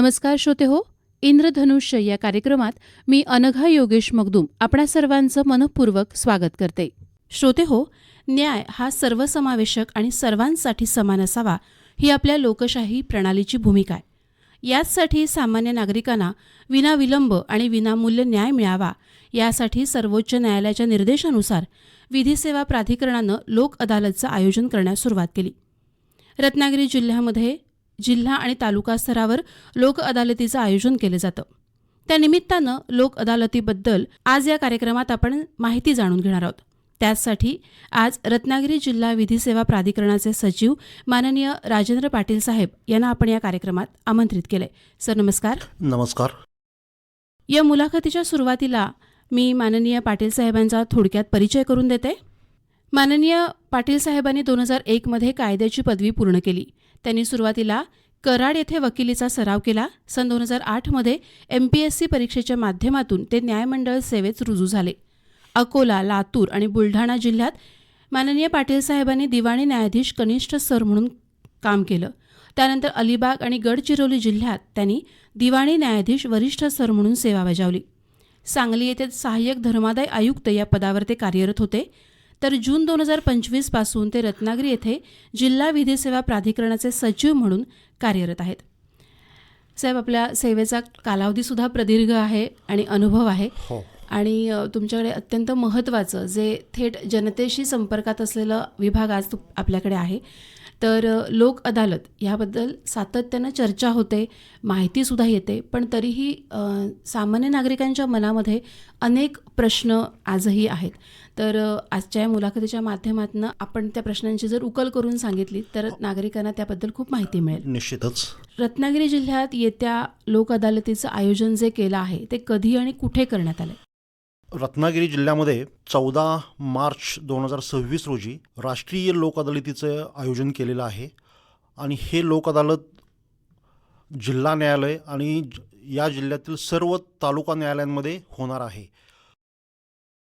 नमस्कार श्रोते हो इंद्रधनुष्य या कार्यक्रमात मी अनघा योगेश मगदूम आपणा सर्वांचं मनपूर्वक स्वागत करते. श्रोते हो न्याय हा सर्वसमावेशक आणि सर्वांसाठी समान असावा ही आपल्या लोकशाही प्रणालीची भूमिका आहे. याचसाठी सामान्य नागरिकांना विनाविलंब आणि विनामूल्य न्याय मिळावा यासाठी सर्वोच्च न्यायालयाच्या निर्देशानुसार विधी सेवा प्राधिकरणानं लोक अदालतचं आयोजन करण्यास सुरुवात केली. रत्नागिरी जिल्ह्यामध्ये जिल्हा आणि तालुका स्तरावर लोक अदालतीचं आयोजन केलं जातं. त्यानिमित्तानं लोक अदालतीबद्दल आज या कार्यक्रमात आपण माहिती जाणून घेणार आहोत. त्याचसाठी आज रत्नागिरी जिल्हा विधी सेवा प्राधिकरणाचे सचिव माननीय राजेंद्र पाटील साहेब यांना आपण या कार्यक्रमात आमंत्रित केलंय. सर नमस्कार. नमस्कार. या मुलाखतीच्या सुरुवातीला मी माननीय पाटील साहेबांचा थोडक्यात परिचय करून देते. माननीय पाटील साहेबांनी दोन हजार एकमध्ये कायद्याची पदवी पूर्ण केली. त्यांनी सुरुवातीला कराड येथे वकिलीचा सराव केला. सन दोन हजार आठमध्ये एम पी एस सी परीक्षेच्या माध्यमातून ते न्यायमंडळ सेवेत रुजू झाले. अकोला लातूर आणि बुलढाणा जिल्ह्यात माननीय पाटील साहेबांनी दिवाणी न्यायाधीश कनिष्ठ सर म्हणून काम केलं. त्यानंतर अलिबाग आणि गडचिरोली जिल्ह्यात त्यांनी दिवाणी न्यायाधीश वरिष्ठ सर म्हणून सेवा बजावली. सांगली येथे सहाय्यक धर्मादाय आयुक्त या पदावर ते कार्यरत होते. तर जून दोन हजार पंचवीसपासून ते रत्नागिरी येथे जिल्हा विधी सेवा प्राधिकरणाचे सचिव म्हणून कार्यरत आहेत. साहेब आपल्या सेवेचा कालावधीसुद्धा प्रदीर्घ आहे आणि अनुभव आहे. हो. आणि तुमच्याकडे अत्यंत महत्त्वाचं जे थेट जनतेशी संपर्कात असलेलं विभाग आज आपल्याकडे आहे. तर लोक अदालत ह्याबद्दल सातत्यानं चर्चा होते माहितीसुद्धा येते पण तरीही सामान्य नागरिकांच्या मनामध्ये अनेक प्रश्न आजही आहेत. तर आजच्या या मुलाखतीच्या माध्यमातून आपण त्या प्रश्नांची जर उकल करून सांगितली तर नागरिकांना त्याबद्दल खूप माहिती मिळेल. निश्चितच. रत्नागिरी जिल्ह्यात येत्या लोक अदालतीचं आयोजन जे केलं आहे ते कधी आणि कुठे करण्यात आलं रत्नागिरी जिल्ह्यामध्ये चौदा मार्च दोन हजार सव्वीस रोजी राष्ट्रीय लोक अदालतीचं आयोजन केलेलं आहे. आणि हे लोक अदालत जिल्हा न्यायालय आणि या जिल्ह्यातील सर्व तालुका न्यायालयांमध्ये होणार आहे.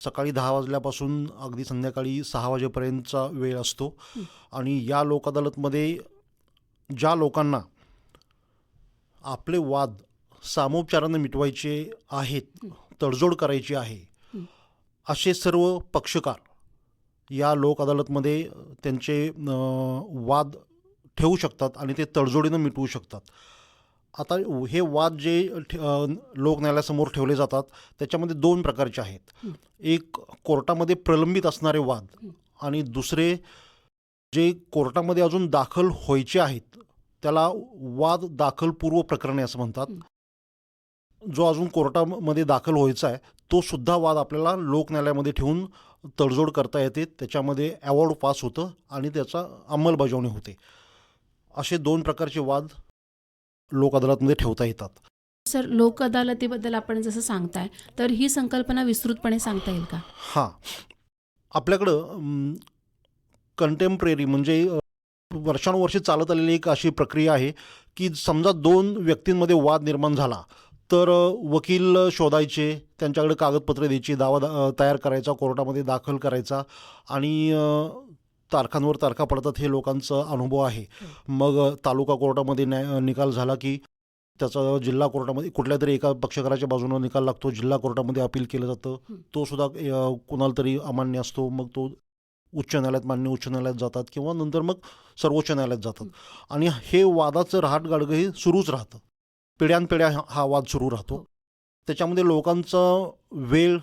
सकाळी दहा वाजल्यापासून अगदी संध्याकाळी सहा वाजेपर्यंतचा वेळ असतो. आणि या लोक अदालतमध्ये ज्या लोकांना आपले वाद सामोपचारानं मिटवायचे आहेत तडजोड करायची आहे असे सर्व पक्षकार या लोक अदालतमध्ये त्यांचे वाद ठेवू शकतात आणि ते तडजोडीनं मिटवू शकतात. आता हे वाद जे ठे- अं, लोक न्यायालयासमोर ठेवले जातात त्याच्यामध्ये दोन प्रकारचे आहेत. एक कोर्टामध्ये प्रलंबित असणारे वाद आणि दुसरे जे कोर्टामध्ये अजून दाखल व्हायचे आहेत त्याला वाद दाखल पूर्व प्रकरणे असं म्हणतात. जो अजून कोर्टामध्ये दाखल व्हायचा आहे तो सुद्धा वाद आपल्याला लोक न्यायालयामध्ये ठेवून तडजोड करता येते. त्याच्यामध्ये अवॉर्ड पास होतं आणि त्याचा अंमलबजावणी होते. असे दोन प्रकारचे वाद लोक अदालतमध्ये ठेवता येतात. सर लोक अदालतीबद्दल आपण जसं सांगताय तर ही संकल्पना विस्तृतपणे सांगता येईल का? हां. आपल्याकडं कंटेम्पररी म्हणजे वर्षानुवर्षे चालत आलेली एक अशी प्रक्रिया आहे की समजा दोन व्यक्तींमध्ये वाद निर्माण झाला तर वकील शोधायचे त्यांच्याकडे कागदपत्रे द्यायची दावा दा- तयार करायचा कोर्टामध्ये दाखल करायचा आणि तारखांवर तारखा पडतात हे लोकांचा अनुभव आहे. मग तालुका कोर्टामध्ये न्याय निकाल झाला की त्याचा जिल्हा कोर्टामध्ये कुठल्या तरी एका पक्षकाराच्या बाजूनं निकाल लागतो जिल्हा कोर्टामध्ये अपील केलं जातं. हं. तो सुद्धा कुणाला तरी अमान्य असतो मग तो उच्च न्यायालयात मान्य उच्च न्यायालयात जातात किंवा नंतर मग सर्वोच्च न्यायालयात जातात. आणि हे वादाचं रहाट गाडगं हे सुरूच राहतं. पिढ्यानपिढ्या हा- हा वाद सुरू राहतो. त्याच्यामध्ये लोकांचा वेळ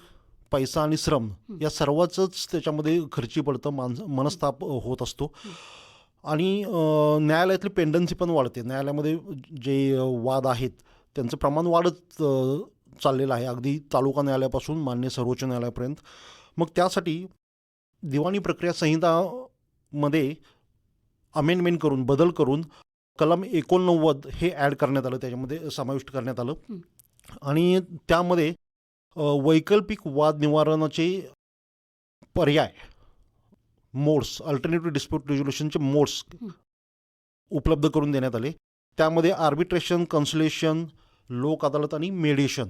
पैसा आणि श्रम या सर्वाचंच त्याच्यामध्ये खर्ची पडतं माणस मनस्ताप होत असतो. आणि न्यायालयातली पेंडन्सी पण वाढते. न्यायालयामध्ये जे वाद आहेत त्यांचं प्रमाण वाढत चाललेलं आहे. अगदी तालुका न्यायालयापासून मान्य सर्वोच्च न्यायालयापर्यंत. मग त्यासाठी दिवाणी प्रक्रिया संहितामध्ये अमेंडमेंट करून बदल करून कलम एकोणनव्वद हे ॲड करण्यात आलं. त्याच्यामध्ये समाविष्ट करण्यात आलं. आणि त्यामध्ये वैकल्पिक वाद निवारणाचे पर्याय. मोड्स अल्टरनेटिव्ह डिस्प्यूट रिझोल्युशनचे मोड्स. उपलब्ध करून देण्यात आले. त्यामध्ये आर्बिट्रेशन कन्सुलेशन लोक अदालत आणि मेडिएशन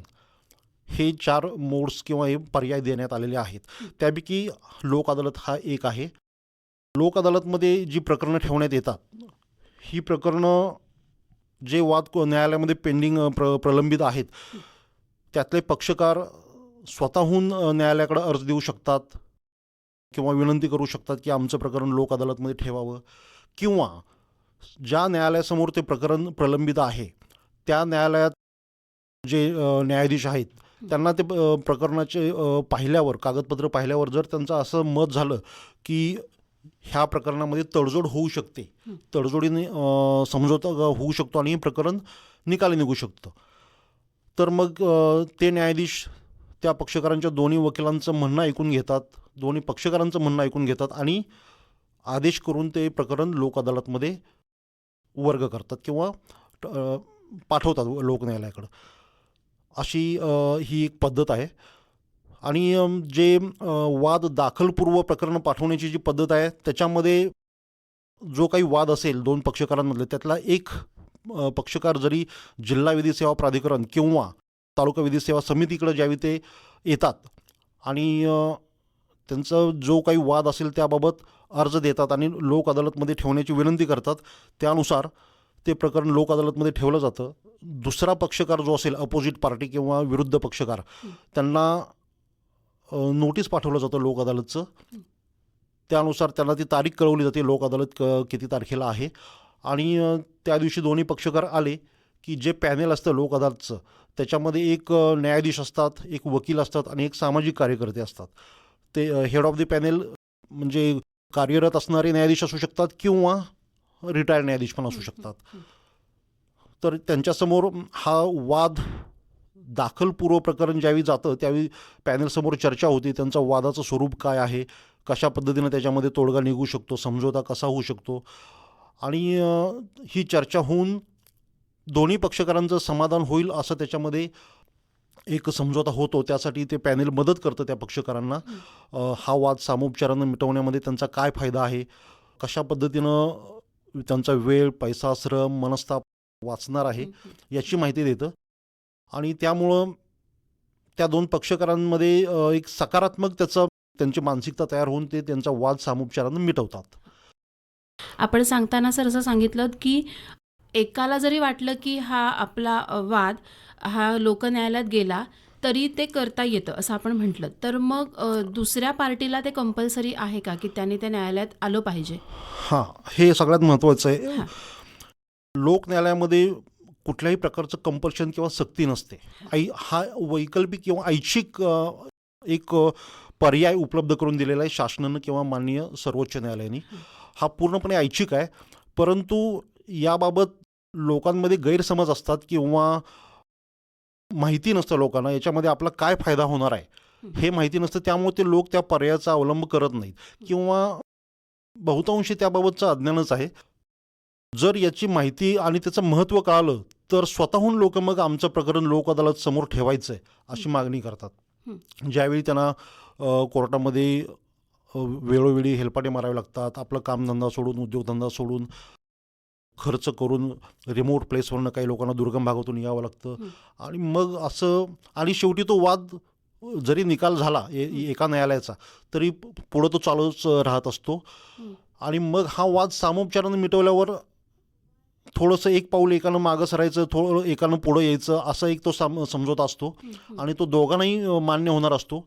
हे चार मोड्स किंवा हे पर्याय देण्यात आलेले आहेत. त्यापैकी लोक अदालत हा एक आहे. लोक अदालतमध्ये जी प्रकरणं ठेवण्यात येतात ही प्रकरणं जे वाद को- न्यायालयामध्ये पेंडिंग प्र प्रलंबित आहेत त्यातले पक्षकार स्वतःहून न्यायालयाकडे अर्ज देऊ शकतात किंवा विनंती करू शकतात की आमचं प्रकरण लोक अदालतमध्ये ठेवावं किंवा ज्या न्यायालयासमोर ते प्रकरण प्रलंबित आहे त्या न्यायालयात जे न्यायाधीश आहेत त्यांना ते प्रकरणाचे पाहिल्यावर कागदपत्र पाहिल्यावर जर त्यांचं असं मत झालं की ह्या प्रकरणामध्ये तडजोड होऊ शकते तडजोडीने समजोता समझोता होऊ शकतो आणि हे प्रकरण निकाली निघू शकतं तर मग ते न्यायाधीश त्या पक्षकारांच्या दोन्ही वकिलांचं म्हणणं ऐकून घेतात दोन्ही पक्षकारांचं म्हणणं ऐकून घेतात आणि आदेश करून ते प्रकरण लोक अदालतमध्ये वर्ग करतात किंवा पाठवतात लोक न्यायालयाकडं. अशी ही एक पद्धत आहे. आणि जे वाद दाखलपूर्व प्रकरणं पाठवण्याची जी पद्धत आहे त्याच्यामध्ये जो काही वाद असेल दोन पक्षकारांमधले त्यातला एक पक्षकार जरी जिल्हा विधी सेवा प्राधिकरण किंवा तालुका विधी सेवा समितीकडे ज्यावेळी ते येतात आणि त्यांचा जो काही वाद असेल त्याबाबत अर्ज देतात आणि लोक अदालतमध्ये ठेवण्याची विनंती करतात त्यानुसार ते प्रकरण लोक अदालतमध्ये ठेवलं जातं. दुसरा पक्षकार जो असेल अपोजिट पार्टी किंवा विरुद्ध पक्षकार त्यांना नोटीस पाठवलं जातं लोक अदालतचं. त्यानुसार त्यांना ती तारीख कळवली जाते लोक अदालत क किती तारखेला आहे. आणि त्या दिवशी दोन्ही पक्षकार आले की जे पॅनेल असतं लोक अदालतचं त्याच्यामध्ये एक न्यायाधीश असतात एक वकील असतात आणि एक सामाजिक कार्यकर्ते असतात. ते हेड ऑफ द पॅनेल म्हणजे कार्यरत असणारे न्यायाधीश असू शकतात किंवा रिटायर्ड न्यायाधीश पण असू शकतात. तर त्यांच्यासमोर हा वाद दाखलपूर्व प्रकरण ज्यावेळी जातं त्यावेळी पॅनेलसमोर चर्चा होती त्यांचं वादाचं स्वरूप काय आहे कशा पद्धतीनं त्याच्यामध्ये तोडगा निघू शकतो समझोता कसा होऊ शकतो आणि ही चर्चा होऊन दोन्ही पक्षकारांचं समाधान होईल असं त्याच्यामध्ये एक समझोता होतो. त्यासाठी ते पॅनेल मदत करतं त्या पक्षकारांना. हा. वाद सामोपचारानं मिटवण्यामध्ये त्यांचा काय फायदा आहे? कशा पद्धतीनं त्यांचा वेळ पैसा श्रम मनस्ताप वाचणार आहे याची माहिती देतं. आणि त्यामुळं त्या दोन पक्षकारांमध्ये एक सकारात्मक त्याचं त्यांची मानसिकता तयार होऊन ते त्यांचा वाद सामोपचारानं मिटवतात. आपण सांगताना सर असं सांगितलं की एकाला जरी वाटलं की हा आपला वाद हा लोकन्यायालयात गेला तरी ते करता येतं असं आपण म्हटलं. तर मग दुसऱ्या पार्टीला ते कंपल्सरी आहे का की त्यांनी त्या न्यायालयात आलं पाहिजे? हां हे सगळ्यात महत्त्वाचं आहे. लोक न्यायालयामध्ये कुठल्याही प्रकारचं कंपल्शन किंवा सक्ती नसते. आई हा वैकल्पिक किंवा ऐच्छिक एक पर्याय उपलब्ध करून दिलेला आहे शासनानं किंवा माननीय सर्वोच्च न्यायालयाने. हा पूर्णपणे ऐच्छिक आहे. परंतु याबाबत लोकांमध्ये गैरसमज असतात किंवा माहिती नसतं लोकांना याच्यामध्ये आपला काय फायदा होणार आहे? हे माहिती नसतं त्यामुळे ते लोक त्या पर्यायाचा अवलंब करत नाहीत. किंवा बहुतांशी त्याबाबतचं अज्ञानच आहे. जर याची माहिती आणि त्याचं महत्त्व कळालं तर स्वतःहून लोक मग आमचं प्रकरण लोक अदालत समोर ठेवायचं आहे अशी मागणी करतात. ज्यावेळी त्यांना कोर्टामध्ये वेळोवेळी हेलपाटे मारावे लागतात आपलं कामधंदा सोडून उद्योगधंदा सोडून खर्च करून रिमोट प्लेसवरनं काही लोकांना दुर्गम भागातून यावं लागतं. आणि मग असं आणि शेवटी तो वाद जरी निकाल झाला ए एका न्यायालयाचा तरी पुढं तो चालूच राहत असतो. आणि मग हा वाद सामोपचारानं मिटवल्यावर थोडंसं एक पाऊल एकानं मागं सरायचं थोडं एकानं पुढं यायचं असा एक तो साम समजोता असतो. आणि तो दोघांनाही मान्य होणार असतो.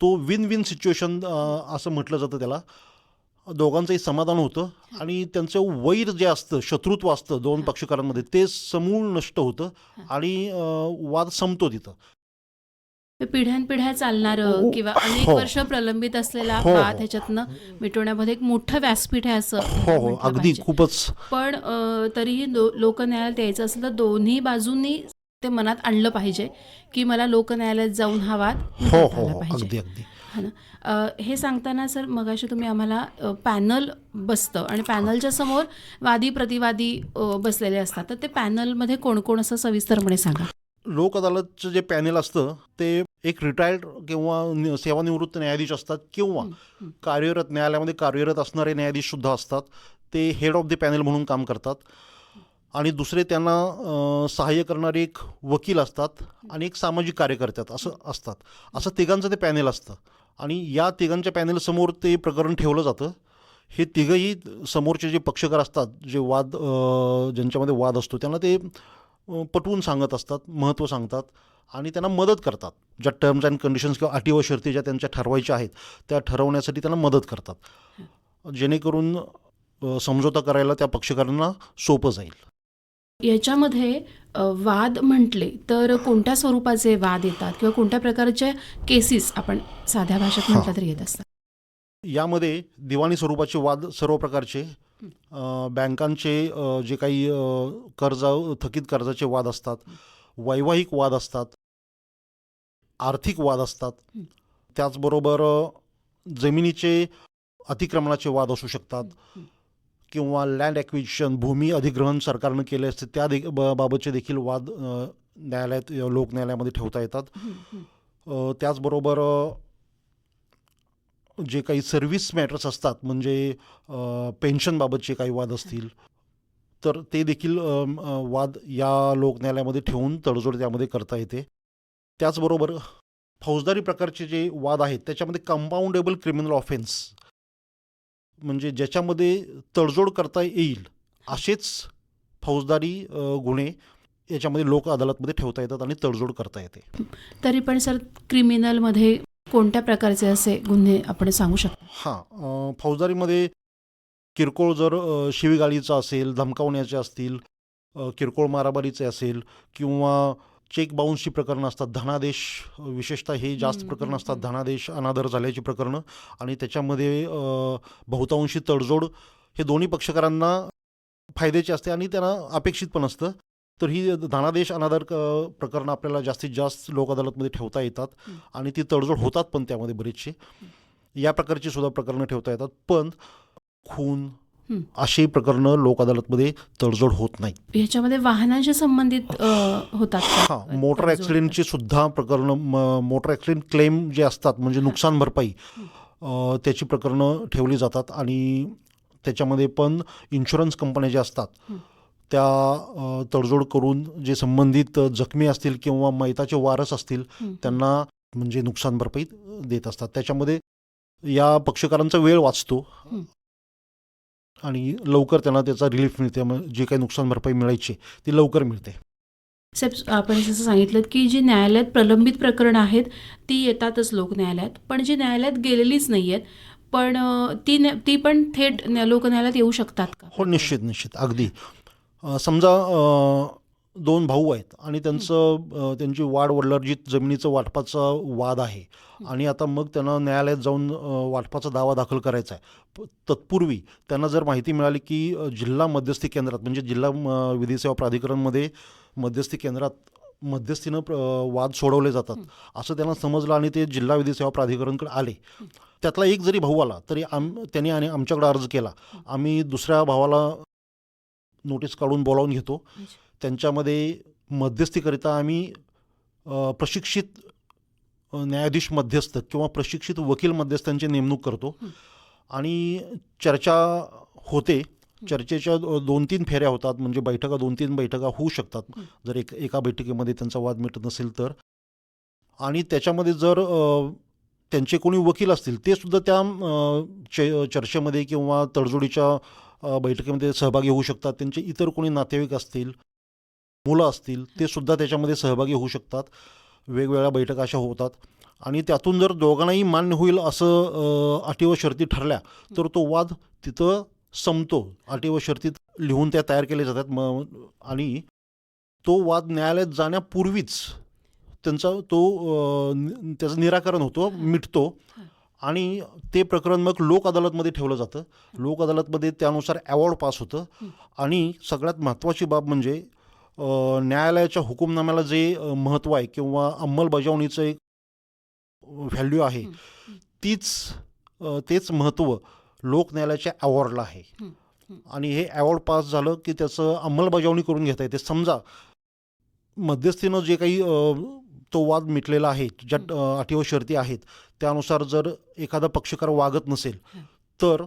तो विन विन सिच्युएशन असं म्हटलं जातं त्याला. दोघांचंही समाधान होतं आणि त्यांचं वैर जे असतं शत्रुत्व असतं दोन पक्षकारांमध्ये ते समूळ नष्ट होतं आणि वाद संपतो तिथं. पिढ्यानपिढ्या चालणारं हो, किंवा अनेक हो. वर्ष प्रलंबित असलेला हो, वाद. ह्याच्यातनं मिटवण्यामध्ये एक मोठं व्यासपीठ आहे असं हो हो. अगदी. खूपच. पण तरीही लोकन्यायालयात यायचं असेल तर दोन्ही बाजूंनी ते मनात आणलं पाहिजे की मला लोकन्यायालयात जाऊन हा वाद हो हो हो अगदी अगदी. हा ना? हे सांगताना सर मगाशी तुम्ही आम्हाला पॅनल बसतं आणि पॅनलच्या समोर वादी प्रतिवादी बसलेले असतात. तर ते पॅनलमध्ये कोण कोण असं सविस्तरपणे सांगा? लोक अदालतचं जे पॅनेल असतं ते एक रिटायर्ड किंवा सेवानिवृत्त न्यायाधीश असतात किंवा. कार्यरत न्यायालयामध्ये कार्यरत असणारे न्यायाधीश सुद्धा असतात. ते हेड ऑफ द पॅनेल म्हणून काम करतात. आणि दुसरे त्यांना सहाय्य करणारे एक वकील असतात आणि एक सामाजिक कार्यकर्त्यात असं असतात. असं तिघांचं ते पॅनेल असतं. आणि या तिघांच्या पॅनेलसमोर ते प्रकरण ठेवलं जातं. हे तिघंही समोरचे जे पक्षकार असतात जे वाद ज्यांच्यामध्ये वाद असतो त्यांना ते पटवून सांगत असतात महत्त्व सांगतात आणि त्यांना मदत करतात. ज्या टर्म्स अँड कंडिशन्स किंवा अटी व शर्ती ज्या त्यांच्या ठरवायच्या आहेत त्या ठरवण्यासाठी त्यांना मदत करतात. जेणेकरून समझोता करायला त्या पक्षकारांना सोपं जाईल. याच्यामध्ये वाद म्हटले तर कोणत्या स्वरूपाचे वाद येतात किंवा कोणत्या प्रकारचे केसेस आपण साध्या भाषेत म्हटलं तरी येत असतात? यामध्ये दिवाणी स्वरूपाचे वाद सर्व प्रकारचे बँकांचे जे काही कर्ज थकीत कर्जाचे वाद असतात वैवाहिक वाद असतात आर्थिक वाद असतात. त्याचबरोबर जमिनीचे अतिक्रमणाचे वाद असू शकतात. किंवा लँड ॲक्विजिशन भूमी अधिग्रहण सरकारनं केले असते त्या दे बाबतचे देखील वाद न्यायालयात लोक न्यायालयामध्ये ठेवता येतात. त्याचबरोबर जे काही सर्व्हिस मॅटर्स असतात म्हणजे पेन्शनबाबतचे काही वाद असतील तर ते देखील वाद या लोक न्यायालयामध्ये ठेवून तडजोड त्यामध्ये करता येते. त्याचबरोबर फौजदारी प्रकारचे जे वाद आहेत त्याच्यामध्ये कंपाऊंडेबल क्रिमिनल ऑफेन्स म्हणजे ज्याच्यामध्ये तडजोड करता येईल असेच फौजदारी गुन्हे याच्यामध्ये लोक अदालतमध्ये ठेवता येतात आणि तडजोड करता येते. तरी पण सर क्रिमिनलमध्ये कोणत्या प्रकारचे असे गुन्हे आपण सांगू शकतो? हां फौजदारीमध्ये किरकोळ जर शिवीगाळीचा असेल धमकावण्याचे असतील किरकोळ मारामारीचे असेल किंवा चेक बाउन्सची प्रकरणं असतात धनादेश विशेषतः हे जास्त प्रकरणं असतात. धनादेश अनादर झाल्याची प्रकरणं आणि त्याच्यामध्ये बहुतांशी तडजोड हे दोन्ही पक्षकारांना फायद्याचे असते आणि त्यांना अपेक्षित पण असतं तर ही धनादेश अनादर क- प्रकरणं आपल्याला जास्तीत जास्त लोक अदालतमध्ये ठेवता येतात. आणि ती तडजोड होतात पण त्यामध्ये बरेचसे या प्रकारची सुद्धा प्रकरणं ठेवता येतात पण खून. अशी प्रकरणं लोक अदालतमध्ये तडजोड होत नाही याच्यामध्ये वाहनांशी संबंधित होतात? हां मोटर तडजोड ॲक्सिडेंटची सुद्धा प्रकरणं मोटर ॲक्सिडेंट क्लेम जे असतात म्हणजे नुकसान भरपाई त्याची प्रकरणं ठेवली जातात आणि त्याच्यामध्ये पण इन्शुरन्स कंपन्या ज्या असतात. त्या तडजोड करून जे संबंधित जखमी असतील किंवा मैताचे वारस असतील. त्यांना म्हणजे नुकसान भरपाई देत असतात त्याच्यामध्ये या पक्षकारांचा वेळ वाचतो. आणि लवकर त्यांना त्याचा रिलीफ मिळते. जे काही नुकसान भरपाई मिळायची ती लवकर मिळते. साहेब आपण जसं सांगितलं की जी न्यायालयात प्रलंबित प्रकरणं आहेत ती येतातच लोक न्यायालयात पण जी न्यायालयात गेलेलीच नाही आहेत पण ती ती पण थेट लोक न्यायालयात येऊ शकतात का? हो निश्चित निश्चित. अगदी. समजा दोन भाऊ आहेत आणि त्यांचं त्यांची वाड वडिलार्जित जमिनीचं वाटपाचा वाद आहे. आणि आता मग त्यांना न्यायालयात जाऊन वाटपाचा दावा दाखल करायचा आहे. तत्पूर्वी त्यांना जर माहिती मिळाली की जिल्हा मध्यस्थी केंद्रात म्हणजे जिल्हा विधी सेवा प्राधिकरणमध्ये मध्यस्थी केंद्रात मध्यस्थीनं वाद सोडवले जातात. असं त्यांना समजलं आणि ते जिल्हा विधी सेवा प्राधिकरणकडे आले. त्यातला एक जरी भाऊ आला तरी आम त्यांनी आणि आमच्याकडे अर्ज केला. आम्ही दुसऱ्या भावाला नोटीस काढून बोलावून घेतो. त्यांच्यामध्ये मध्यस्थीकरिता आम्ही प्रशिक्षित न्यायाधीश मध्यस्थ किंवा प्रशिक्षित वकील मध्यस्थांची नेमणूक करतो. आणि चर्चा होते. चर्चेच्या दोन तीन फेऱ्या होतात. म्हणजे बैठका दोन तीन बैठका होऊ शकतात. जर एक एका बैठकीमध्ये त्यांचा वाद मिटत नसेल तर. आणि त्याच्यामध्ये जर त्यांचे कोणी वकील असतील ते सुद्धा त्या चर्चेमध्ये किंवा तडजोडीच्या बैठकीमध्ये सहभागी होऊ शकतात. त्यांचे इतर कोणी नातेवाईक असतील मुलं असतील ते सुद्धा त्याच्यामध्ये सहभागी होऊ शकतात. वेगवेगळ्या बैठका अशा होतात. आणि त्यातून जर दोघांनाही मान्य होईल असं अटी व शर्ती ठरल्या तर तो वाद तिथं संपतो. अटी व शर्तीत लिहून त्या तयार केल्या जातात. म आणि तो वाद न्यायालयात जाण्यापूर्वीच त्यांचा तो त्याचं निराकरण होतो मिटतो. आणि ते प्रकरण मग लोक अदालतमध्ये ठेवलं जातं. लोक अदालतमध्ये त्यानुसार अवॉर्ड पास होतं. आणि सगळ्यात महत्त्वाची बाब म्हणजे न्यायालयाच्या हुकुमनाम्याला जे महत्त्व आहे किंवा अंमलबजावणीचं एक व्हॅल्यू आहे. तीच तेच महत्त्व लोक न्यायालयाच्या अवॉर्डला आहे. आणि हे अवॉर्ड पास झालं की त्याचं अंमलबजावणी करून घेता येते समजा मध्यस्थीनं जे काही तो वाद मिटलेला आहे ज्या अटी व शर्ती आहेत त्यानुसार जर एखादा पक्षकार वागत नसेल. तर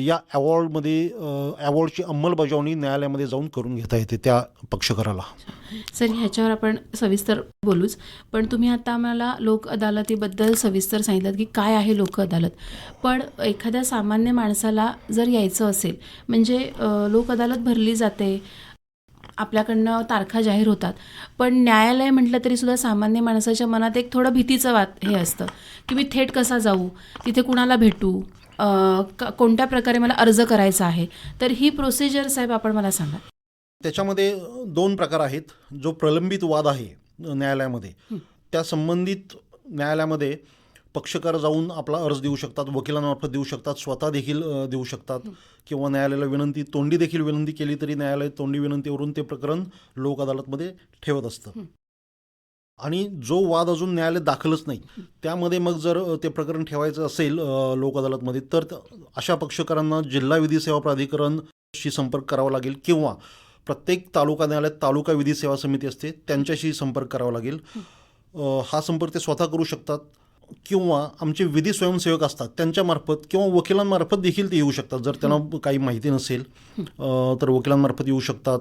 या अवॉर्डमध्ये अवॉर्डची अंमलबजावणी न्यायालयामध्ये जाऊन करून घेता येते त्या पक्षकाराला. सर ह्याच्यावर आपण सविस्तर बोलूच. पण तुम्ही आता आम्हाला लोक अदालतीबद्दल सविस्तर सांगितलं की काय आहे लोक अदालत. पण एखाद्या सामान्य माणसाला जर यायचं असेल म्हणजे लोक अदालत भरली जाते आपल्याकडनं तारखा जाहीर होतात. पण न्यायालय म्हटलं तरी सुद्धा सामान्य माणसाच्या मनात एक थोडं भीतीचं वात हे असतं की मी थेट कसा जाऊ? तिथे कुणाला भेटू? क- कोणत्या प्रकारे मला अर्ज करायचा आहे? तर ही प्रोसिजर साहेब आपण मला सांगा. त्याच्यामध्ये दोन प्रकार आहेत. जो प्रलंबित वाद आहे न्यायालयामध्ये त्या संबंधित न्यायालयामध्ये पक्षकार जाऊन आपला अर्ज देऊ शकतात वकिलांमार्फत देऊ शकतात स्वतः देखील देऊ शकतात किंवा न्यायालयाला विनंती तोंडी देखील विनंती केली तरी न्यायालय तोंडी विनंतीवरून ते प्रकरण लोक अदालतमध्ये ठेवत असतं. आणि जो वाद अजून न्यायालयात दाखलच नाही. त्यामध्ये मग जर ते प्रकरण ठेवायचं असेल लोक अदालतमध्ये तर अशा पक्षकारांना जिल्हा विधी सेवा प्राधिकरणशी संपर्क करावा लागेल किंवा प्रत्येक तालुका न्यायालयात तालुका विधी सेवा समिती असते त्यांच्याशी संपर्क करावा लागेल. हा संपर्क ते स्वतः करू शकतात किंवा आमचे विधी स्वयंसेवक असतात त्यांच्यामार्फत किंवा वकिलांमार्फत देखील ते येऊ शकतात जर त्यांना काही माहिती नसेल तर वकिलांमार्फत येऊ शकतात.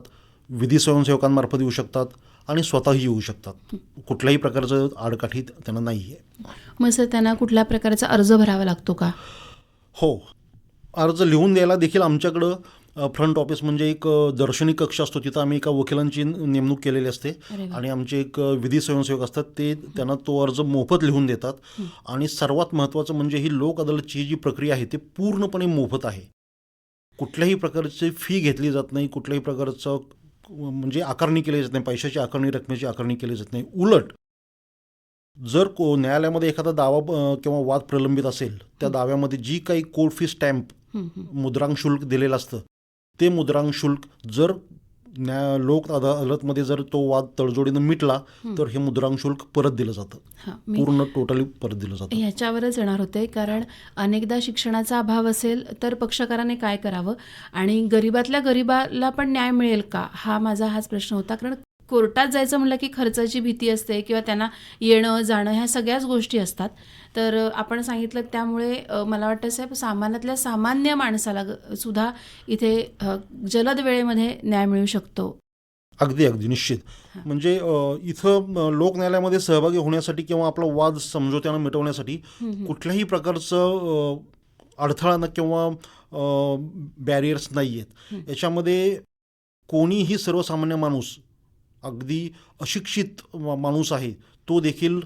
विधी स्वयंसेवकांमार्फत येऊ शकतात आणि स्वतःही येऊ शकतात. कुठल्याही प्रकारचं आडकाठी त्यांना नाही आहे मग सर त्यांना कुठल्या प्रकारचा अर्ज भरावा लागतो का? हो. अर्ज लिहून द्यायला देखील आमच्याकडं फ्रंट ऑफिस म्हणजे एक दर्शनी कक्ष असतो. तिथं आम्ही एका वकिलांची नेमणूक केलेली असते. आणि आमचे एक विधी स्वयंसेवक असतात. ते त्यांना तो अर्ज मोफत लिहून देतात. आणि सर्वात महत्त्वाचं म्हणजे ही लोक अदालतची जी प्रक्रिया आहे ती पूर्णपणे मोफत आहे. कुठल्याही प्रकारची फी घेतली जात नाही. कुठल्याही प्रकारचं म्हणजे आकारणी केली जात नाही पैशाची आकारणी रकमेची आकारणी केली जात नाही उलट जर को न्यायालयामध्ये एखादा दावा किंवा वाद प्रलंबित असेल त्या दाव्यामध्ये जी काही कोर्ट फी स्टॅम्प. मुद्रांक शुल्क दिलेलं असतं ते मुद्रांक शुल्क जर न्याय लोक अदालतमध्ये जर तो वाद तडजोडीनं मिटला तर हे मुद्रांक शुल्क परत दिलं जातं. पूर्ण टोटली परत दिलं जातं. ह्याच्यावरच येणार होते कारण अनेकदा शिक्षणाचा अभाव असेल तर पक्षकाराने काय करावं? आणि गरीबातल्या गरीबाला पण न्याय मिळेल का? हा माझा हाच प्रश्न होता कारण कोर्टात जायचं म्हटलं की खर्चाची भीती असते किंवा त्यांना येणं जाणं ह्या सगळ्याच गोष्टी असतात. तर आपण सांगितलं त्यामुळे मला वाटतं साहेब सामान्यातल्या सामान्य माणसाला सुद्धा इथे जलद वेळेमध्ये न्याय मिळू शकतो. अगदी अगदी. निश्चित. म्हणजे इथं लोक न्यायालयामध्ये सहभागी होण्यासाठी किंवा आपला वाद समझोत्यानं मिटवण्यासाठी कुठल्याही प्रकारचं अडथळा न किंवा बॅरियर्स नाही आहेत याच्यामध्ये कोणीही सर्वसामान्य माणूस अगदी अशिक्षित माणूस आहे. तो देखील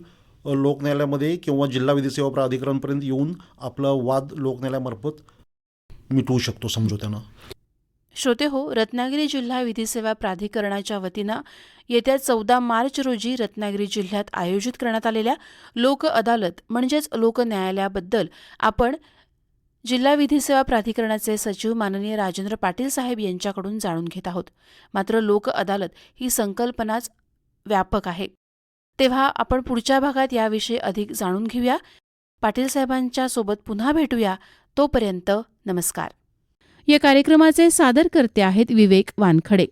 लोकन्यायालयामध्ये किंवा जिल्हा विधी सेवा प्राधिकरणपर्यंत येऊन आपला वाद लोकन्यायालयामार्फत मिटवू शकतो समजोत्यानं श्रोते हो रत्नागिरी जिल्हा विधी सेवा प्राधिकरणाच्या वतीनं येत्या चौदा मार्च रोजी रत्नागिरी जिल्ह्यात आयोजित करण्यात आलेल्या लोक अदालत म्हणजेच लोक न्यायालयाबद्दल आपण जिल्हा विधी सेवा प्राधिकरणाचे सचिव माननीय राजेंद्र पाटील साहेब यांच्याकडून जाणून घेत आहोत. मात्र लोक अदालत ही संकल्पनाच व्यापक आहे. तेव्हा आपण पुढच्या भागात याविषयी अधिक जाणून घेऊया. पाटील साहेबांच्या सोबत पुन्हा भेटूया. तोपर्यंत नमस्कार. या कार्यक्रमाचे सादरकर्ते आहेत विवेक वानखडे.